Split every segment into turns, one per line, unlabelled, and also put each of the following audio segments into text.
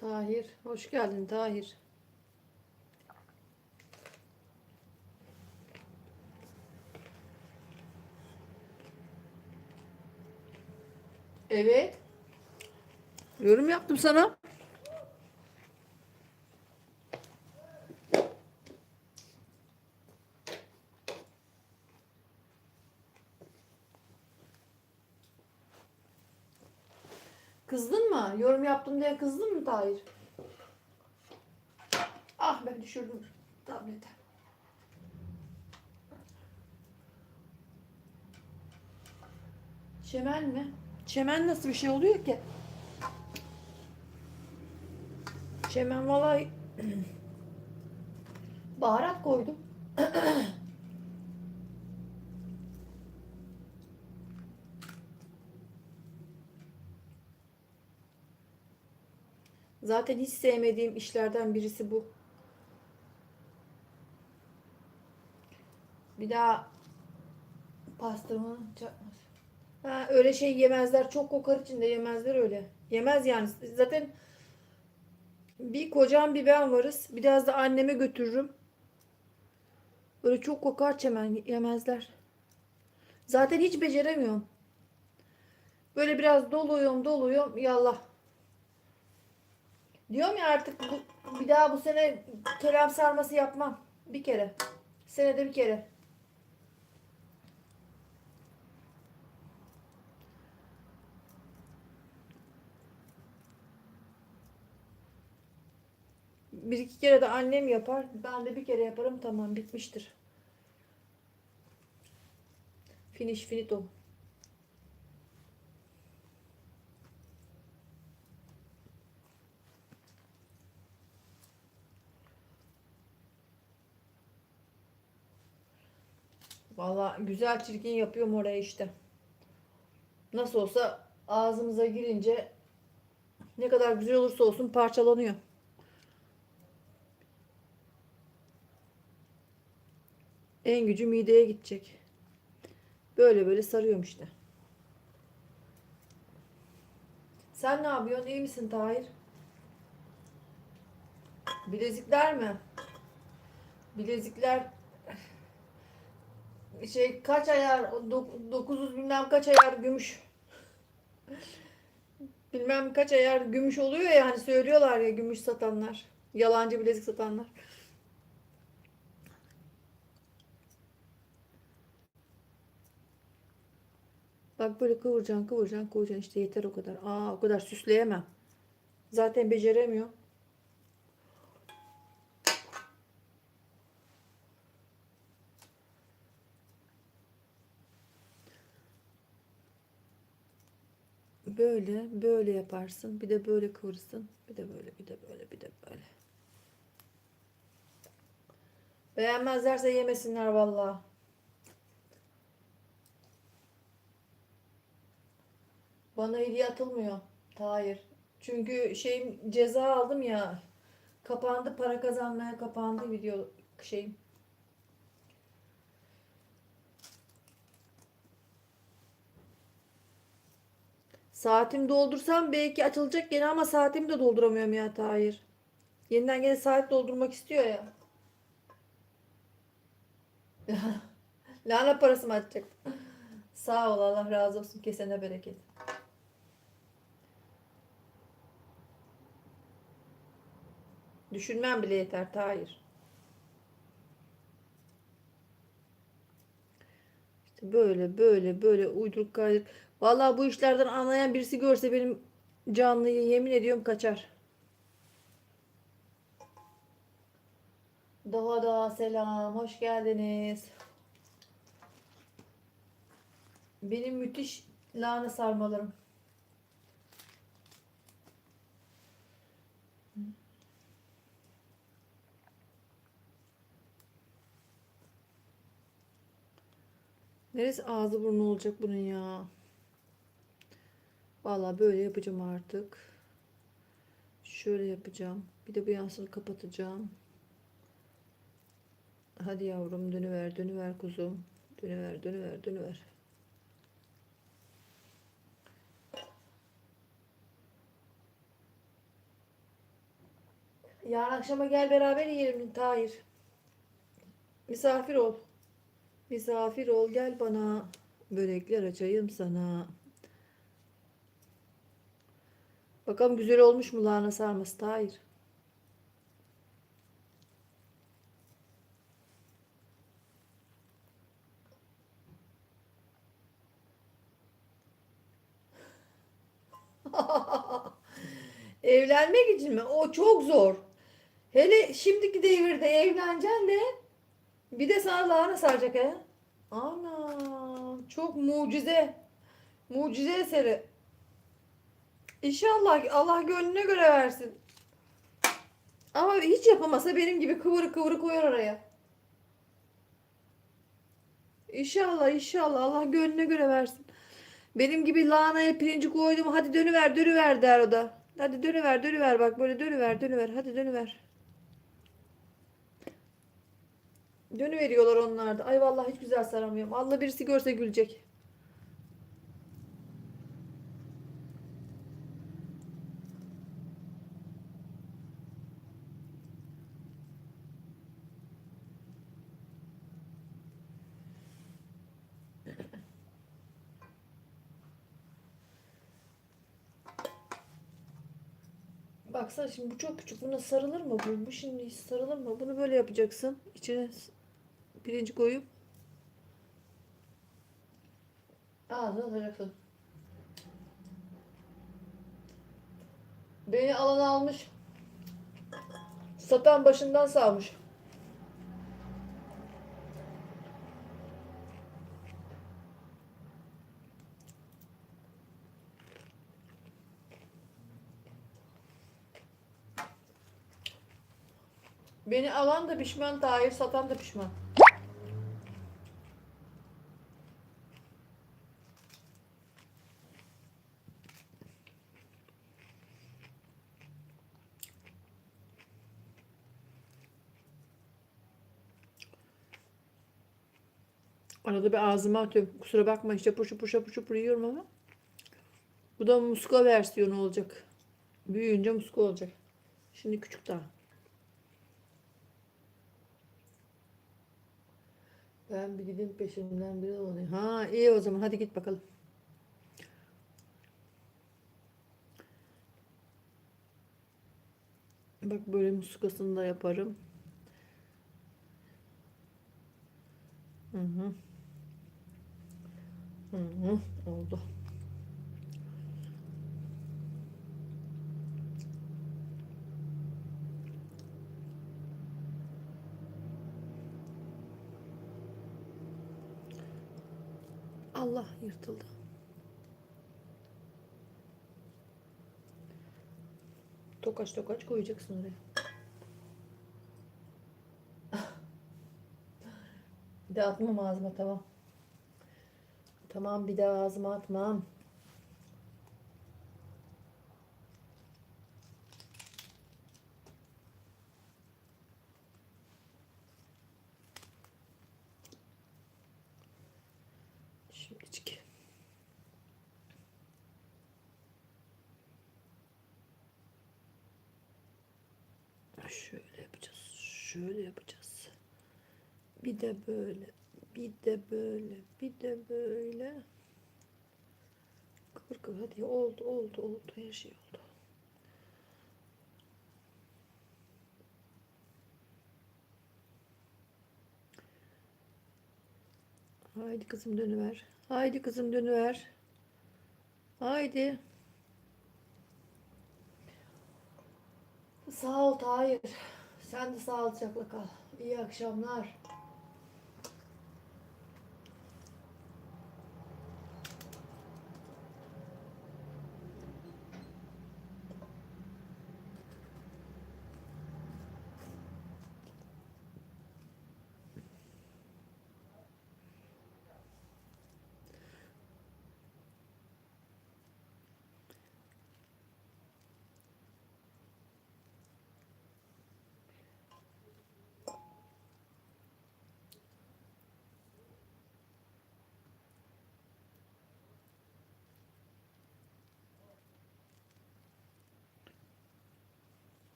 Tahir, hoş geldin Tahir. Evet. Yorum yaptım sana. Kızdın mı? Yorum yaptım diye kızdın mı Tahir? Ah ben düşürdüm tableti. Çemen mi? Çemen nasıl bir şey oluyor ki? Çemen vallahi baharat koydum. Zaten hiç sevmediğim işlerden birisi bu. Bir daha çakmaz. Ha, öyle şey yemezler. Çok kokar içinde yemezler öyle. Yemez yani. Zaten bir kocam bir ben varız. Biraz da anneme götürürüm. Böyle çok kokar çemen yemezler. Zaten hiç beceremiyorum. Böyle biraz doluyum doluyum yallah. Diyorum ya artık bu- bir daha bu sene kerem sarması yapmam. Bir kere. Senede bir kere. Bir iki kere de annem yapar. Ben de bir kere yaparım. Tamam bitmiştir. Finish finito. Valla güzel çirkin yapıyorum oraya işte. Nasıl olsa ağzımıza girince ne kadar güzel olursa olsun parçalanıyor. En gücü mideye gidecek. Böyle böyle sarıyorum işte. Sen ne yapıyorsun? İyi misin Tahir? Bilezikler mi? Bilezikler şey kaç ayar dok- 900 bilmem kaç ayar gümüş. Bilmem kaç ayar gümüş oluyor ya hani söylüyorlar ya gümüş satanlar. Yalancı bilezik satanlar. Bak böyle kıvıracaksın kıvıracaksın kıvıracaksın. İşte yeter o kadar. Aa o kadar süsleyemem. Zaten beceremiyor Böyle, böyle yaparsın. Bir de böyle kıvırsın. Bir de böyle, bir de böyle, bir de böyle. Beğenmezlerse yemesinler vallahi. Bana hediye atılmıyor. Hayır. Çünkü şeyim ceza aldım ya. Kapandı para kazanmaya kapandı video şeyim. Saatimi doldursam belki açılacak gene ama saatimi de dolduramıyorum ya Tahir. Yeniden gene saat doldurmak istiyor ya. Lahana parası mı atacak? Sağ ol Allah razı olsun kesene bereket. Düşünmem bile yeter Tahir. İşte böyle böyle böyle uyduruk kaydık. Vallahi bu işlerden anlayan birisi görse benim canlıyı yemin ediyorum kaçar. Doğa doğa selam hoş geldiniz. Benim müthiş lahana sarmalarım. Neresi ağzı burnu olacak bunun ya? Vallahi böyle yapacağım artık. Şöyle yapacağım. Bir de bu yansını kapatacağım. Hadi yavrum dönüver dönüver kuzum. Dönüver dönüver dönüver. Yarın akşama gel beraber yiyelim Tahir. Misafir ol. Misafir ol gel bana. Börekler açayım sana. Bakalım güzel olmuş mu lahana sarması Tahir. Evlenmek için mi? O çok zor. Hele şimdiki devirde evleneceksin de bir de sana lahana saracak he. Ana çok mucize. Mucize eseri. İnşallah Allah gönlüne göre versin. Ama hiç yapamasa benim gibi kıvırı kıvırı koyar oraya. İnşallah inşallah Allah gönlüne göre versin. Benim gibi lahanaya pirinci koydum. Hadi dönüver dönüver der o da. Hadi dönüver dönüver bak böyle dönüver dönüver. Hadi dönüver. Dönüveriyorlar onlar da. Ay vallahi hiç güzel saramıyorum. Allah birisi görse gülecek. Baksana şimdi bu çok küçük. Buna sarılır mı bu? Bu şimdi sarılır mı? Bunu böyle yapacaksın. İçine pirinci koyup ağzına atacaksın. Beni alan almış. Satan başından savmış. Beni alan da pişman, Tahir satan da pişman. Arada bir ağzıma atıyorum. Kusura bakma işte şapur şapur şupur yiyorum ama. Bu da muska versiyonu olacak. Büyüyünce muska olacak. Şimdi küçük daha. Ben bir gidin peşinden biri olayım. Ha iyi o zaman hadi git bakalım. Bak böyle muskasını da yaparım. Hı hı. Hı hı. Oldu. Allah yırtıldı. Tokaç tokaç koyacaksın oraya. Bir daha atmam ağzıma tamam. Tamam bir daha ağzıma atmam. Şöyle yapacağız. Şöyle yapacağız. Bir de böyle. Bir de böyle. Bir de böyle. Kıvır kıvır. Hadi oldu oldu oldu. Her şey oldu. Haydi kızım dönüver. Haydi kızım dönüver. Haydi. Sağ ol Tahir. Sen de sağlıcakla kal. İyi akşamlar.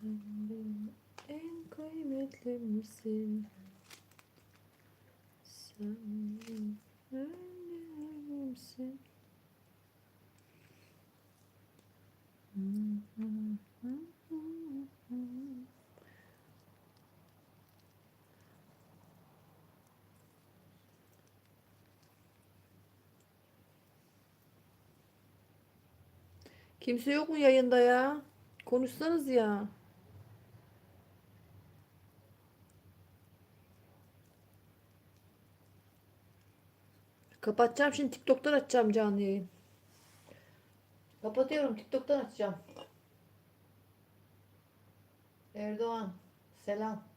Sen benim en kıymetlimsin. Sen benim en değerlimsin. Kimse yok mu yayında ya? Konuşsanız ya. Kapatacağım şimdi TikTok'tan açacağım canlı yayın. Kapatıyorum TikTok'tan açacağım. Erdoğan selam.